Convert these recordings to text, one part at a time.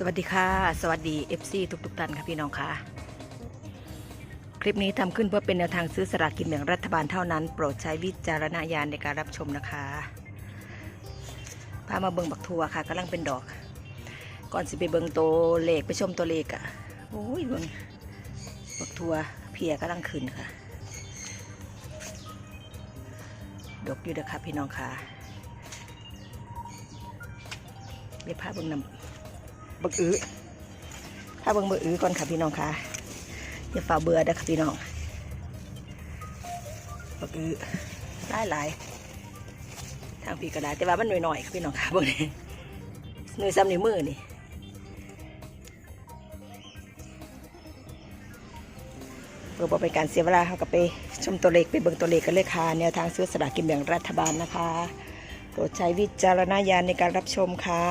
สวัสดีค่ะ สวัสดี FC ทุกทุกๆท่านค่ะพี่น้องค่ะ คลิปนี้ทำขึ้นเพื่อเป็นแนวทางซื้อสลากกินแบ่งรัฐบาลเท่านั้น โปรดใช้วิจารณญาณในการรับชมนะคะพามาเบิงบักทัวค่ะกำลังเป็นดอก ก่อนสิไปเบิงตัวเลขไปชมตัวเลขอะโอ้ยเบิงบักทัวเพียกำลังขึ้นค่ะดอกอยู่เด้อค่ะพี่น้องค่ะเดี๋ยวพาเบิงนำ บักอื้อถ้าเบิ่งบักอื้อก่อนค่ะพี่น้องค่ะอย่าฝ่าเบื่อเด้อค่ะพี่น้องบักอื้อหลายหลายทางพี่กระดาษแต่ว่ามันหน่อยๆค่ะพี่น้องค่ะเบิ่งนี่หน่วยซ้ำนิ้วมือนี่เพื่อเป็นการเสียเวลาเขาก็ไปชมตัวเลขไปเบิ่งตัวเลขกันเลยค่ะแนวทางซื้อสลากกินแบ่งรัฐบาลนะคะโปรดใช้วิจารณญาณในการรับชมค่ะ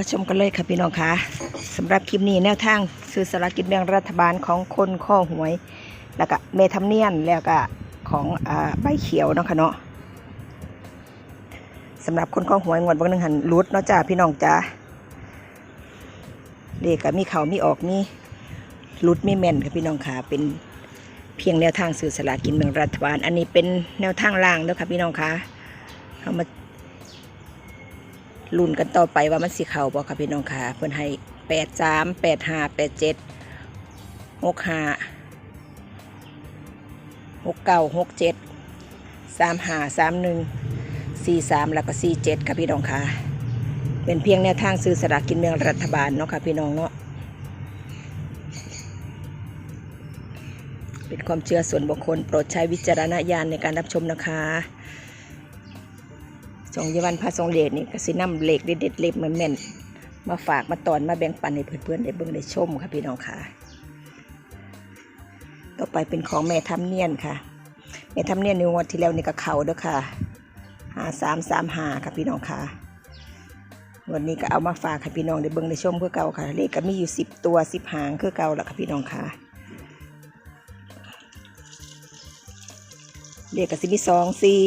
มาชมกันเลยค่ะพี่น้องคะสำหรับคลิปนี้แนวทางซื้อสลากกินแบ่งรัฐบาลของคนข้อหวย แล้วก็เมทัมเนียนแล้วก็ของอใบเขียวเนาะค่ะเนาะสำหรับคนข้อหวยงวดบางหนึ่งหันรุดเนาะจ้าพี่น้องจ้าเลขก็มีเขามีออกมีรุดมีแม่นค่ะพี่น้องค่ะเป็นเพียงแนวทางซื้อสลากกินแบ่งรัฐบาล อันนี้เป็นแนวทางล่างเด้อค่ะพี่น้องคะเอามา ลุ้นกันต่อไปว่ามันสิเข้าบ่ค่ะพี่น้องค่ะเพิ่อนให้แปดสามแปดห้าแปดเจ็ดหกห้าหกเก้าหกเจ็ดสามห้าสามหนึ่งสี่สามแล้วก็สี่เจ็ดค่ะพี่น้องค่ะ เป็นเพียงแนวทางซื้อสลากกินแบ่งรัฐบาลเนาะค่ะพี่น้องเนาะเป็นความเชื่อส่วนบุคคลโปรดใช้วิจารณญาณในการรับชมนะคะ สองยวันพระทรงเดชนี่ก็สินำเหล็กเด็ดๆเล็บแม่นๆมาฝากมาตอนมาแบ่งปันให้เพื่อนๆได้เบิ่งได้ชมค่ะพี่น้องค่ะ ต่อไปเป็นของแม่ทำเนียนค่ะ แม่ทำเนียนในงวดที่แล้วนี่ก็เขาเด้อค่ะหาสามสามหาค่ะพี่น้องค่ะ วันนี้ก็เอามาฝากค่ะพี่น้องได้เบิ่งได้ชมเพื่อเก่าค่ะ เลขก็มีอยู่สิบตัวสิบหางคือเก่าล้วค่ะพี่น้องค่ะเลขก็สิมีสองสี่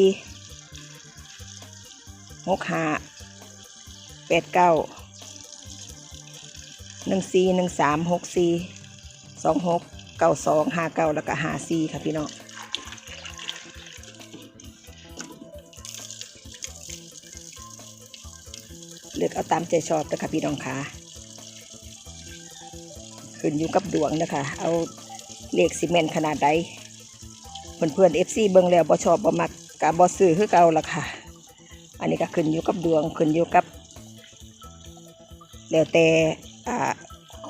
หกห้าแปดเก้าหนึ่งสี่หนึ่งสามหกสี่สองหกเก้าสองห้าเก้าแล้วก็ห้าสี่ค่ะพี่น้องเลือกเอาตามใจชอบนะคะพี่น้องค่ะขึ้นอยู่กับดวงนะคะ เอาเลขซีเมนต์ขนาดใดเพื่อนเพื่อนเอฟซีเบิ้งแล้วบ่ชอบบ่มักกะบ่ซื้อคือเก่าละค่ะ อันนี้ก็ขึ้นอยู่กับดวงขึ้นอยู่กับ แล้วแต่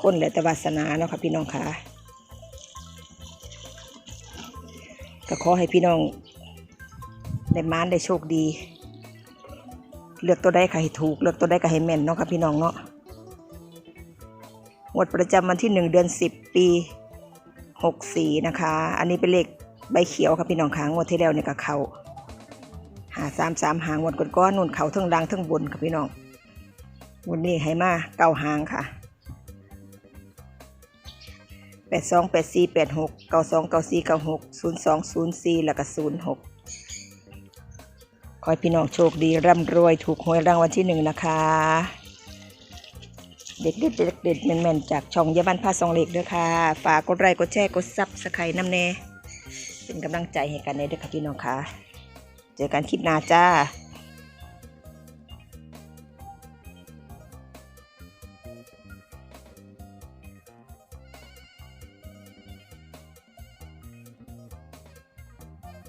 คนแล้วแต่วาสนาเนาะค่ะพี่น้องค่ะก็ขอให้พี่น้องได้มานได้โชคดี เลือกตัวใดก็ให้ถูก เลือกตัวใดก็ให้แม่นเนาะค่ะพี่น้องเนาะงวดประจำวันที่หนึ่งเดือนสิบปีหกสี่นะคะ อันนี้เป็นเลขใบเขียวค่ะพี่น้องค่ะงวดที่แล้วเนี่ยก็เขา สามสามหางวันก่อนก้อนนุ่นเขาทั้งดังทั้งบนค่ะพี่น้องวันนี้ให้มาเก้าหางค่ะแปดสองแปดสี่แปดหกเก้าสองเก้าสี่เก้าหกศูนย์สองศูนย์สี่แล้วก็ศูนย์หกขอให้พี่น้องโชคดีร่ำรวยถูกหวยรางวัลที่หนึ่งนะคะ เด็ดเด็ดเด็ดเด็ดแม่นๆจากช่องยาวันพาสองเหล็กด้วยค่ะ ฝากกดไลค์กดแชร์กดซับสไครต์น้ำแน่เป็นกำลังใจให้กันในเด้อค่ะพี่น้องค่ะ เจอกันคลิปหน้าจ้า